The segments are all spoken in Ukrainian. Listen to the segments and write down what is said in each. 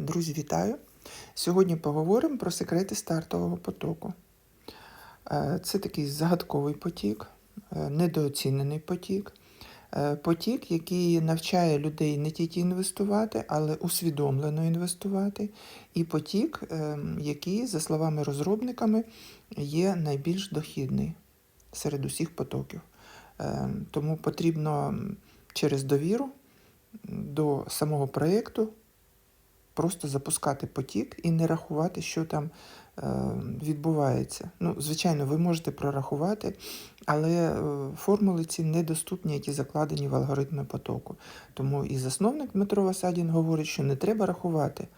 Друзі, вітаю! Сьогодні поговоримо про секрети стартового потоку. Е, Це такий загадковий потік, е, недооцінений потік. Е, Потік, який навчає людей не тільки інвестувати, але усвідомлено інвестувати. І потік, е, який, за словами розробниками, є найбільш дохідний серед усіх потоків. Е, Тому потрібно через довіру до самого проєкту просто запускати потік і не рахувати, що там е, відбувається. Ну, звичайно, ви можете прорахувати, але е, формули ці недоступні, які закладені в алгоритми потоку. Тому і засновник Дмитро Васадін говорить, що не треба рахувати.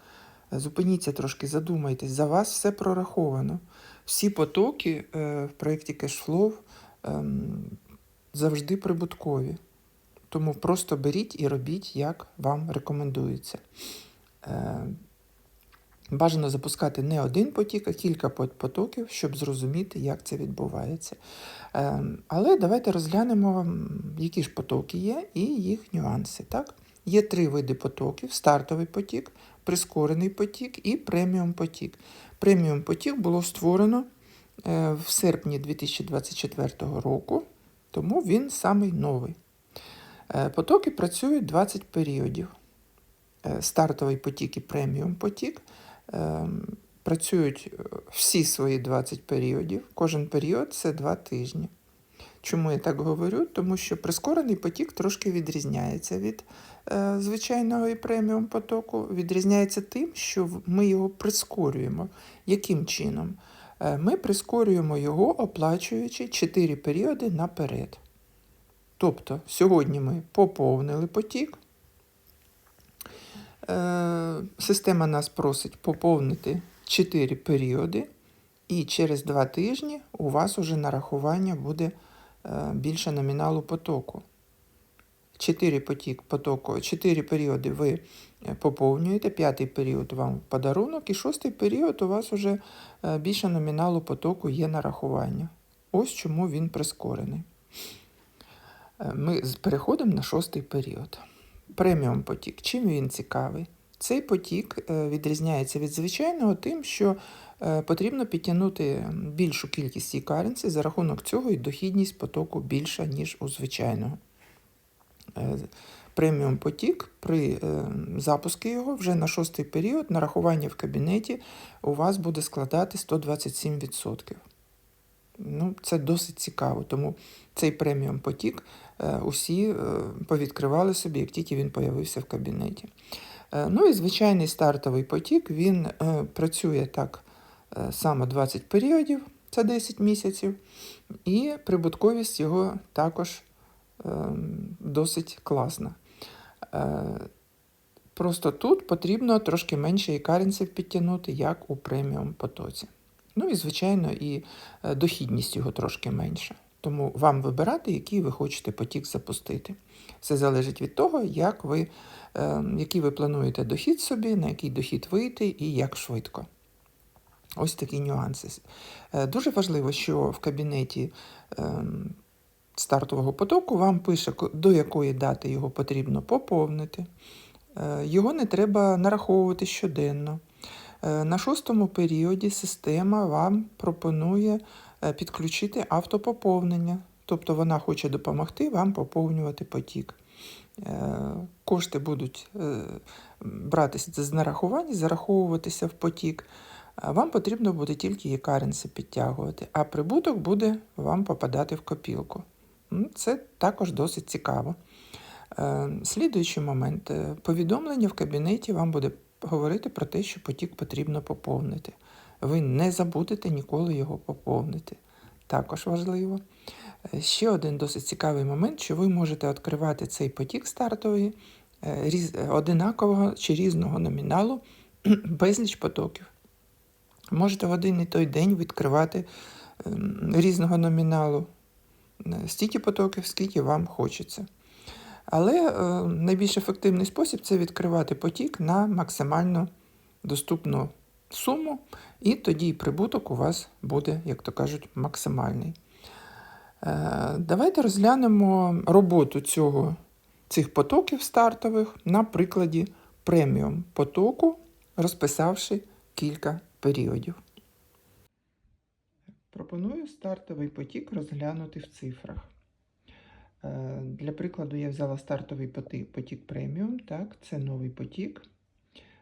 Зупиніться трошки, задумайтесь, за вас все прораховано. Всі потоки е, в проєкті Cashflow ем, завжди прибуткові. Тому просто беріть і робіть, як вам рекомендується. Е, Бажано запускати не один потік, а кілька потоків, щоб зрозуміти, як це відбувається. Е, Але давайте розглянемо, які ж потоки є і їх нюанси. Так? Є три види потоків: стартовий потік, прискорений потік і преміум потік. Преміум потік було створено е, в серпні 2024 року, тому він самий новий. Потоки працюють 20 періодів. Е, Стартовий потік і преміум потік е, працюють е, всі свої 20 періодів. Кожен період це 2 тижні. Чому я так говорю? Тому що прискорений потік трошки відрізняється від е, звичайного і преміум потоку. Відрізняється тим, що ми його прискорюємо. Яким чином? Е, ми прискорюємо його, оплачуючи 4 періоди наперед. Тобто, сьогодні ми поповнили потік. Е, Система нас просить поповнити 4 періоди, і через 2 тижні у вас уже нарахування буде е, більше номіналу потоку. 4 потік потоку, 4 періоди ви е, поповнюєте, п'ятий період вам подарунок, і шостий період у вас уже більше номіналу потоку є нарахування. Ось чому він прискорений. Ми переходимо на шостий період. Преміум потік. Чим він цікавий? Цей потік е, відрізняється від звичайного тим, що е, потрібно підтягнути більшу кількість e-currency, за рахунок цього і дохідність потоку більша, ніж у звичайного. Е, Преміум потік при запуску його вже на шостий період нарахування в кабінеті у вас буде складати 127%. Ну, це досить цікаво, тому цей преміум потік е, усі е, повідкривали собі, як тільки він появився в кабінеті. Е, Ну і звичайний стартовий потік він працює так само 20 періодів, це 10 місяців, і прибутковість його також досить класна. Просто тут потрібно трошки менше ікаренців підтягнути, як у преміум потоці. Ну і, звичайно, і е, дохідність його трошки менша. Тому вам вибирати, який ви хочете потік запустити. Все залежить від того, як ви, е, який ви плануєте дохід собі, на який дохід вийти і як швидко. Ось такі нюанси. Е, Дуже важливо, що в кабінеті стартового потоку вам пише, до якої дати його потрібно поповнити. Його не треба нараховувати щоденно. Е, На шостому періоді система вам пропонує е, підключити автопоповнення, тобто вона хоче допомогти вам поповнювати потік. Е, Кошти будуть братися з нарахувань, зараховуватися в потік. Вам потрібно буде тільки e-currency підтягувати, а прибуток буде вам попадати в копілку. Це також досить цікаво. Слідуючий момент. Повідомлення в кабінеті вам буде говорити про те, що потік потрібно поповнити. Ви не забудете ніколи його поповнити. Також важливо. Е, Ще один досить цікавий момент, що ви можете відкривати цей потік стартовий е, одинакового чи різного номіналу безліч потоків. Можете в один і той день відкривати ем, різного номіналу е, стільки потоків, скільки вам хочеться. Але е, найбільш ефективний спосіб це відкривати потік на максимально доступну суму, і тоді прибуток у вас буде, як то кажуть, максимальний. Е, давайте розглянемо роботу цього, цих потоків стартових на прикладі преміум потоку розписавши кілька періодів. Пропоную стартовий потік розглянути в цифрах. Е, Для прикладу, я взяла стартовий потік преміум, так, це новий потік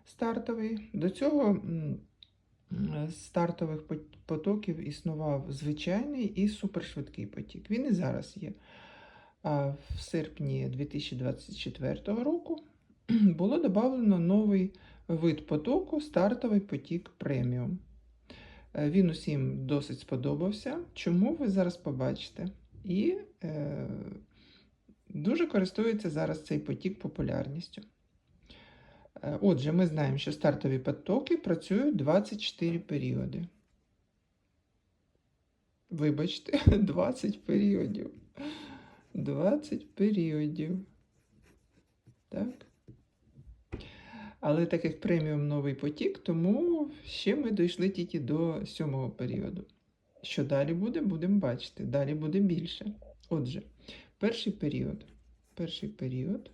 стартовий. До цього стартових потоків існував звичайний і супершвидкий потік. Він і зараз є. А в серпні 2024 року було додано новий вид потоку стартовий потік преміум. Е, Він усім досить сподобався. Чому ви зараз побачите? І е, дуже користується зараз цей потік популярністю. Е, Отже, ми знаємо, що стартові потоки працюють 24 періоди. Вибачте, 20 періодів. 20 періодів. Так. Але так як преміум новий потік, тому ще ми дійшли тільки до сьомого періоду. Що далі буде, будемо бачити. Далі буде більше. Отже, перший період. Перший період.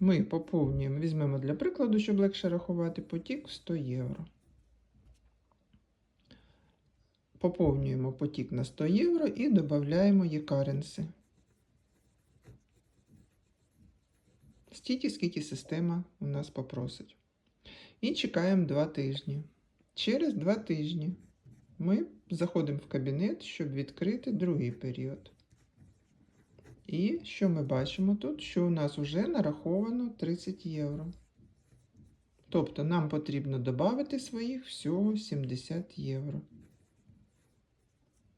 Ми поповнюємо, візьмемо для прикладу, щоб легше рахувати потік в 100 євро. Поповнюємо потік на 100 євро і додаємо є-каренси. Стільки, скільки система у нас попросить. І чекаємо 2 тижні. Через 2 тижні ми заходимо в кабінет, щоб відкрити другий період. І що ми бачимо тут? Що у нас вже нараховано 30 євро. Тобто нам потрібно додати своїх всього 70 євро.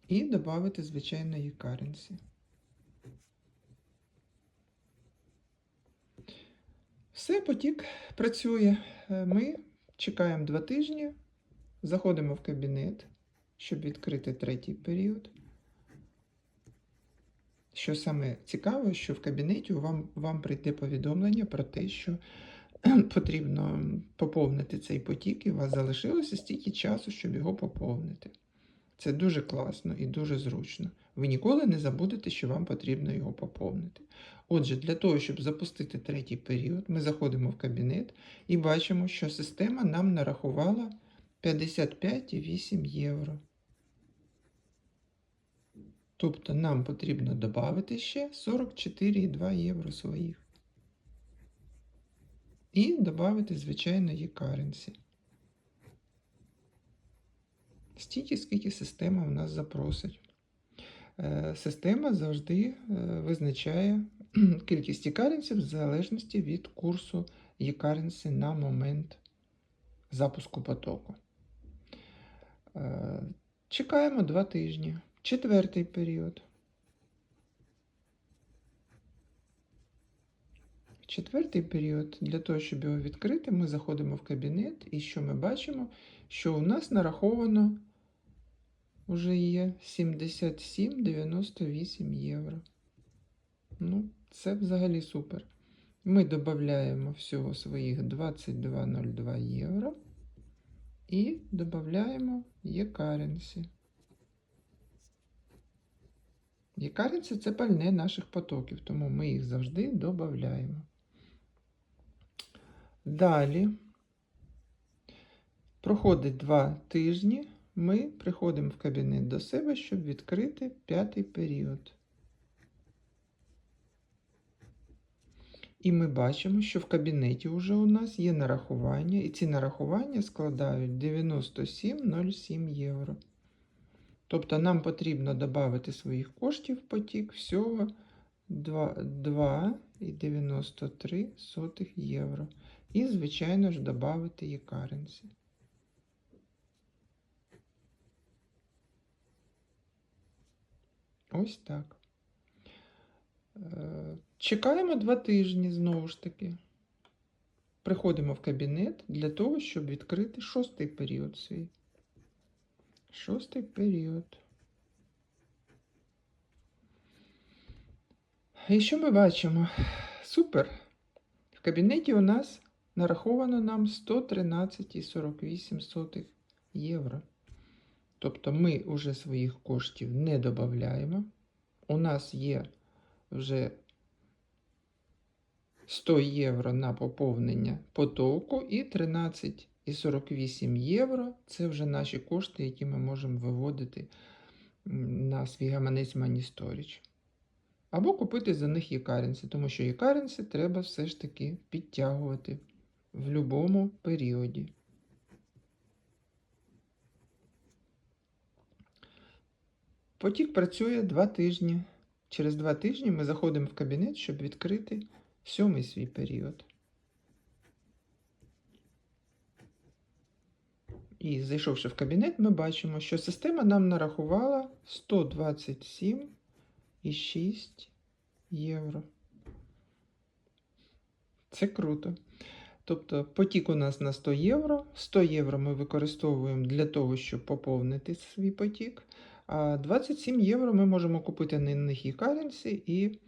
І додати, звичайно, і currency. Все, потік працює. Е, Ми чекаємо 2 тижні, заходимо в кабінет, щоб відкрити третій період. Що саме цікаве, що в кабінеті вам, вам прийде повідомлення про те, що потрібно поповнити цей потік, і у вас залишилося стільки часу, щоб його поповнити. Це дуже класно і дуже зручно. Ви ніколи не забудете, що вам потрібно його поповнити. Отже, для того, щоб запустити третій період, ми заходимо в кабінет і бачимо, що система нам нарахувала 55,8 євро. Тобто нам потрібно додати ще 44,2 євро своїх. І додати, звичайно, є currency. Стільки, скільки система в нас запросить. Е, Система завжди е, визначає кількість e-currency в залежності від курсу e-currency на момент запуску потоку. Е, Чекаємо 2 тижні. Четвертий період. Четвертий період, для того, щоб його відкрити, ми заходимо в кабінет, і що ми бачимо? Що у нас нараховано вже є 77,98 євро. Ну, це взагалі супер. Ми додаємо всього своїх 22,02 євро і додаємо є-currency. Є-currency – це пальне наших потоків, тому ми їх завжди додаємо. Далі проходить 2 тижні. Ми приходимо в кабінет до себе, щоб відкрити п'ятий період. І ми бачимо, що в кабінеті вже у нас є нарахування, і ці нарахування складають 97,07 євро. Тобто нам потрібно додати своїх коштів в потік всього 2,93 євро. І, звичайно ж, додати є currency. Ось так. Чекаємо два тижні знову ж таки. Приходимо в кабінет для того, щоб відкрити шостий період свій. Шостий період. І що ми бачимо? Супер! В кабінеті у нас нараховано нам 113,48 євро. Тобто ми вже своїх коштів не додаємо. У нас є вже 100 євро на поповнення потоку і 13,48 євро це вже наші кошти, які ми можемо виводити на свій гаманець Storage. Або купити за них e-currency, тому що e-currency треба все ж таки підтягувати в будь-якому періоді. Потік працює два тижні. Через два тижні ми заходимо в кабінет, щоб відкрити сьомий свій період. І зайшовши в кабінет, ми бачимо, що система нам нарахувала 127,6 євро. Це круто. Тобто потік у нас на 100 євро. 100 євро ми використовуємо для того, щоб поповнити свій потік. А 27 євро ми можемо купити на них і currency і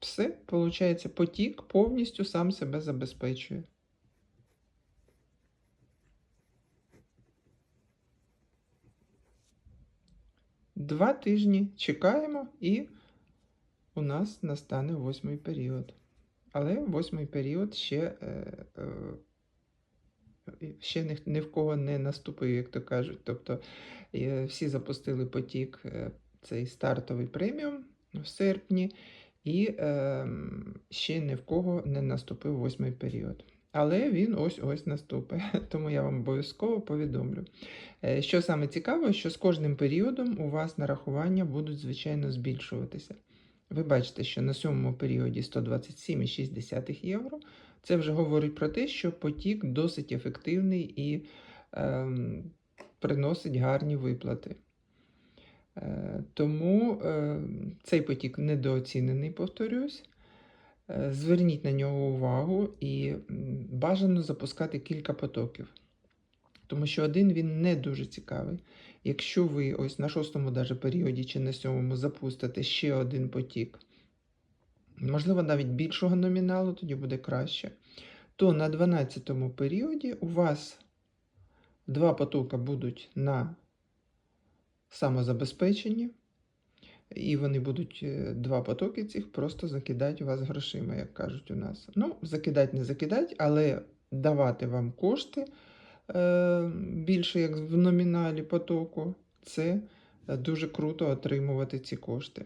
все, виходить, потік повністю сам себе забезпечує. Два тижні чекаємо, і у нас настане восьмий період. Але восьмий період ще, е, е, ще ні, ні в кого не наступив, як то кажуть. Тобто е, всі запустили потік е, цей стартовий преміум в серпні, і е, ще ні в кого не наступив восьмий період. Але він ось-ось наступить, тому я вам обов'язково повідомлю. Е, Що саме цікаво, що з кожним періодом у вас нарахування будуть, звичайно, збільшуватися. Ви бачите, що на сьомому періоді 127,6 євро. Це вже говорить про те, що потік досить ефективний і ем, приносить гарні виплати. Е, тому е, цей потік недооцінений, повторюсь. Е, Зверніть на нього увагу і бажано запускати кілька потоків. Тому що один він не дуже цікавий. Якщо ви ось на шостому даже періоді чи на сьомому запустите ще один потік, можливо, навіть більшого номіналу, тоді буде краще, то на 12 періоді у вас два потоки будуть на самозабезпеченні, і вони будуть е, два потоки цих просто закидати вас грошима, як кажуть у нас. Ну, закидати не закидати, але давати вам кошти е, більше як в номіналі потоку, це е, дуже круто отримувати ці кошти.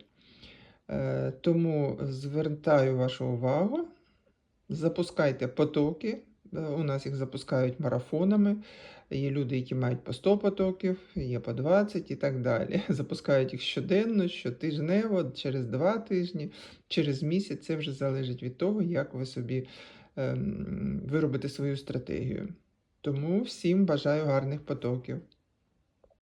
Е, Тому звертаю вашу увагу, запускайте потоки. Е, У нас їх запускають марафонами. Є люди, які мають по 100 потоків, є по 20 і так далі. Запускають їх щоденно, щотижнево, через 2 тижні, через місяць. Це вже залежить від того, як ви собі ем, виробите свою стратегію. Тому всім бажаю гарних потоків.